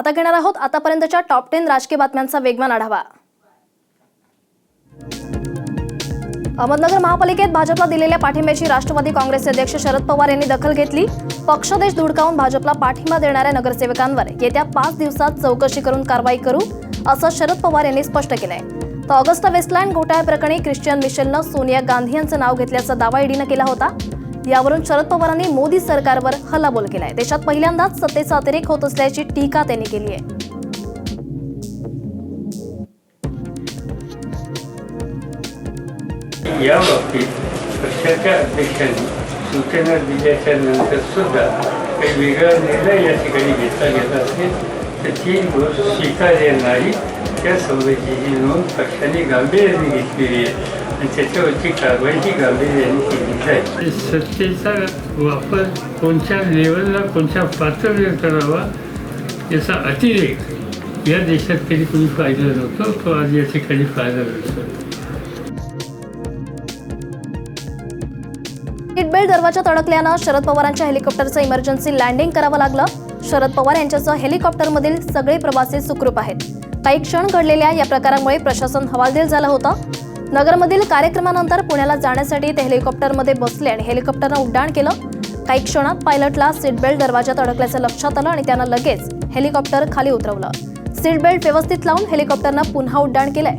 आता घेणार आहोत आतापर्यंतच्या टॉप टेन राजकीय बातम्यांचा वेगवान आढावा. अहमदनगर महापालिकेत भाजपला दिलेल्या पाठिंब्याची राष्ट्रवादी काँग्रेसचे अध्यक्ष शरद पवार यांनी दखल घेतली. पक्षदेश धुडकावून भाजपला पाठिंबा देणाऱ्या नगरसेवकांवर येत्या पाच दिवसात चौकशी करून कारवाई करू असं शरद पवार यांनी स्पष्ट केलंय. तर ऑगस्ट वेस्टलँड घोटाळ्याप्रकरणी ख्रिश्चियन मिशेलनं सोनिया गांधी यांचं नाव घेतल्याचा दावा ईडीनं केला होता. यावरून शरद पवारांनी मोदी सरकारवर हल्लाबोल केलाय. देशात पहिल्यांदाच सत्तेचा अतिरेक होत असल्याची टीका त्यांनी केली आहे. या बाबतीत पक्षाच्या अध्यक्षांनी सूचना दिल्याच्या नंतर सुद्धा काही वेगळा निर्णय या ठिकाणी घेतला गेला असेल तर ती गोष्ट स्वीकार्य नाही. त्या सवयीची नोंद पक्षाने गांभीर्याने घेतलेली आहे आणि त्याच्यावरची कारवाईची गांभीर्याने केली आहे सत्तेचा वापर कोणत्या लेवलला कोणत्या पातळीवर करावा याचा अतिरेक या देशात कधी कोणी फायदा नव्हतो तो आज या ठिकाणी फायदा मिळतो बेल्ट दरवाजात अडकल्यानं शरद पवारांच्या हेलिकॉप्टरचं इमर्जन्सी लँडिंग करावं लागलं. शरद पवार यांच्यासह हेलिकॉप्टरमधील सगळे प्रवासी सुखरूप आहेत. काही क्षण घडलेल्या या प्रकारामुळे प्रशासन हवालदिल झालं होतं. नगरमधील कार्यक्रमानंतर पुण्याला जाण्यासाठी ते हेलिकॉप्टरमध्ये बसले आणि हेलिकॉप्टरनं उड्डाण केलं. काही क्षणात पायलटला सीट बेल्ट दरवाजात अडकल्याचं लक्षात आलं आणि त्यानं लगेच हेलिकॉप्टर खाली उतरवलं. सीट बेल्ट व्यवस्थित लावून हेलिकॉप्टरनं पुन्हा उड्डाण केलंय.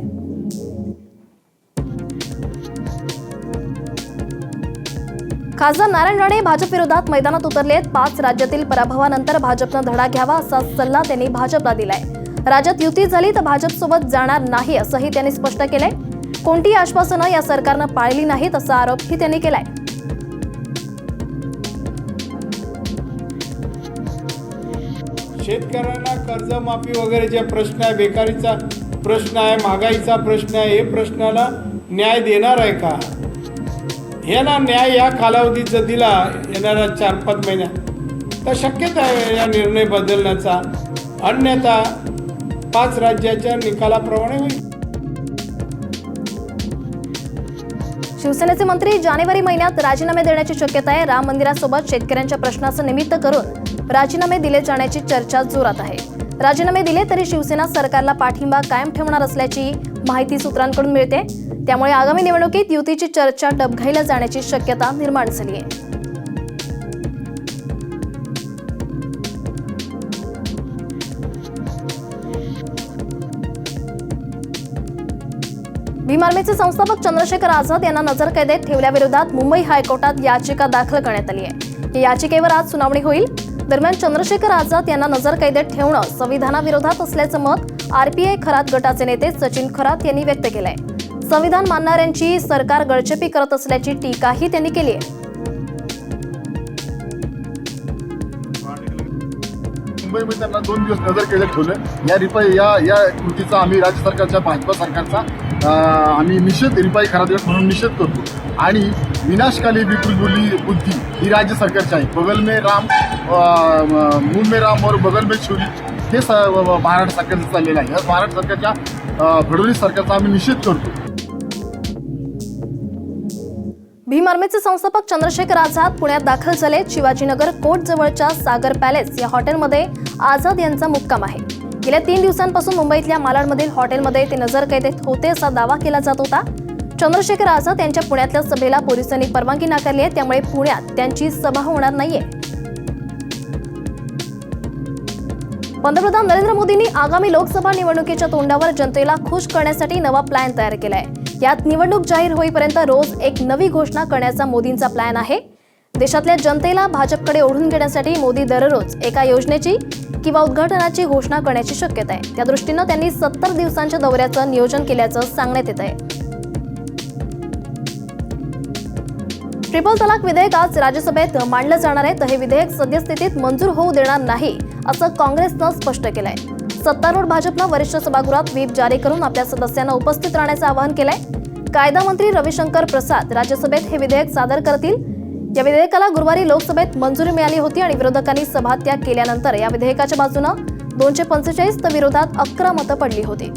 खासदार नारायण राणे भाजप विरोधात मैदानात उतरले आहेत पाच राज्यातील पराभवानंतर भाजपनं धडा घ्यावा असा सल्ला त्यांनी भाजपला दिलाय. राज्यात युती झाली तर भाजपसोबत जाणार नाही असंही त्यांनी स्पष्ट केलंय. कोणतीही आश्वासनं या सरकारनं पाळली नाहीत असा आरोपही त्यांनी केलाय. शेतकऱ्यांना कर्जमाफी वगैरे जे प्रश्न आहे बेकारीचा प्रश्न आहे महागाईचा प्रश्न आहे हे प्रश्नाला न्याय देणार आहे का? हे ना न्याय या कालावधीत जर दिला येणाऱ्या चार पाच महिन्यात. तर शक्यता आहे या निर्णय बदलण्याचा. अन्यथा पाच राज्याच्या निकालाप्रमाणे होईल. शिवसेनेचे मंत्री जानेवारी महिन्यात राजीनामे देण्याची शक्यता आहे. राम मंदिरासोबत शेतकऱ्यांच्या प्रश्नाचं निमित्त करून राजीनामे दिले जाण्याची चर्चा जोरात आहे. राजीनामे दिले तरी शिवसेना सरकारला पाठिंबा कायम ठेवणार असल्याची माहिती सूत्रांकडून मिळते. त्यामुळे आगामी निवडणुकीत युतीची चर्चा डबघाईला जाण्याची शक्यता निर्माण झाली आहे. भीम आर्मीचे संस्थापक चंद्रशेखर आझाद यांना नजरकैदेत ठेवल्याविरोधात मुंबई हायकोर्टात याचिका दाखल करण्यात आली आहे. या याचिकेवर आज सुनावणी होईल. दरम्यान चंद्रशेखर आझाद यांना नजरकैदेत ठेवणं संविधानाविरोधात असल्याचं मत आरपीआय खरात गटाचे नेते सचिन खरात यांनी व्यक्त केलंय. संविधान मानणाऱ्यांची सरकार गळचेपी करत असल्याची टीकाही त्यांनी केली आहे. मुंबईमध्ये त्यांना दोन दिवस नजर केले ठेवलं. या रिपाई या या कृतीचा आम्ही राज्य सरकारच्या भाजपा सरकारचा आम्ही निषेध रिपाई खरा दिवस म्हणून निषेध करतो. आणि विनाशकाली विपुल बोली बुद्धी ही राज्य सरकारची आहे. बगल में राम मूल में राम और बगल में छुरी हे स महाराष्ट्र सरकारचं चाललेलं आहे. या महाराष्ट्र सरकारच्या अं, फडणवीस सरकारचा आम्ही निषेध करतो. भीम आर्मीचे संस्थापक चंद्रशेखर आझाद पुण्यात दाखल झाले. शिवाजीनगर कोट जवळच्या सागर पॅलेस या हॉटेलमध्ये आझाद यांचा मुक्काम आहे. गेल्या तीन दिवसांपासून मुंबईतल्या मालाडमधील हॉटेलमध्ये ते नजरकैदेत होते असा दावा केला जात होता. चंद्रशेखर आझाद यांच्या पुण्यातल्या सभेला पोलिसांनी परवानगी नाकारली आहे. त्यामुळे पुण्यात त्यांची सभा होणार नाहीये. पंतप्रधान नरेंद्र मोदींनी आगामी लोकसभा निवडणुकीच्या तोंडावर जनतेला खुश करण्यासाठी नवा प्लॅन तयार केलाय. यात निवडणूक जाहीर होईपर्यंत रोज एक नवी घोषणा करण्याचा मोदींचा प्लॅन आहे. देशातल्या जनतेला भाजपकडे ओढून घेण्यासाठी मोदी दररोज एका योजनेची किंवा उद्घाटनाची घोषणा करण्याची शक्यता आहे. त्या दृष्टीनं त्यांनी सत्तर दिवसांच्या दौऱ्याचं नियोजन केल्याचं सांगण्यात येत आहे. ट्रिपल तलाक विधेयक आज राज्यसभेत मांडलं जाणार आहे. तर हे विधेयक सद्यस्थितीत मंजूर होऊ देणार नाही असं काँग्रेसनं स्पष्ट केलंय. सत्तारूढ भाजपनं वरिष्ठ सभागृहात व्हीप जारी करून आपल्या सदस्यांना उपस्थित राहण्याचं आवाहन केलंय. कायदा मंत्री रविशंकर प्रसाद राज्यसभेत हे विधेयक सादर करतील. या विधेयकाला गुरुवारी लोकसभेत मंजुरी मिळाली होती आणि विरोधकांनी सभात्याग केल्यानंतर या विधेयकाच्या बाजूनं दोनशे पंचेचाळीस तर विरोधात अकरा मतं पडली होती.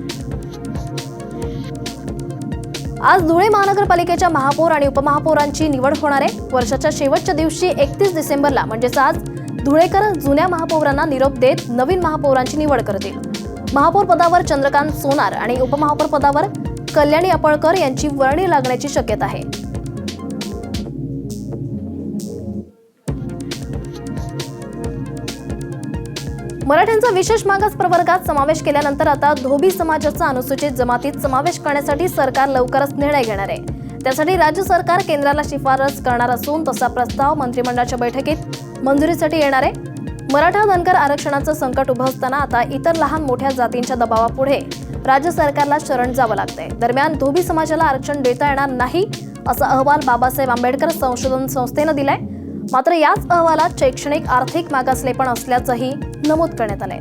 आज धुळे महानगरपालिकेच्या महापौर आणि उपमहापौरांची निवड होणार आहे. वर्षाच्या शेवटच्या दिवशी एकतीस डिसेंबरला म्हणजेच आज धुळेकर जुन्या महापौरांना निरोप देत नवीन महापौरांची निवड करतील. महापौर पदावर चंद्रकांत सोनार आणि उपमहापौर पदावर कल्याणी अपळकर यांची वर्णी लागण्याची शक्यता आहे. मराठ्यांचा विशेष मागास प्रवर्गात समावेश केल्यानंतर आता धोबी समाजाचा अनुसूचित जमातीत समावेश करण्यासाठी सरकार लवकरच निर्णय घेणार आहे. त्यासाठी राज्य सरकार केंद्राला शिफारस करणार असून तसा प्रस्ताव मंत्रिमंडळाच्या बैठकीत मंजुरीसाठी येणार आहे. मराठा धनगर आरक्षणाचं संकट उभं असताना आता इतर लहान मोठ्या जातींच्या दबावापुढे राज्य सरकारला शरण जावं लागतंय. दरम्यान धोबी समाजाला आरक्षण देता येणार नाही असा अहवाल बाबासाहेब आंबेडकर संशोधन संस्थेनं दिलाय. मात्र याच अहवालात शैक्षणिक आर्थिक मागासलेपण असल्याचंही नमूद करण्यात आलंय.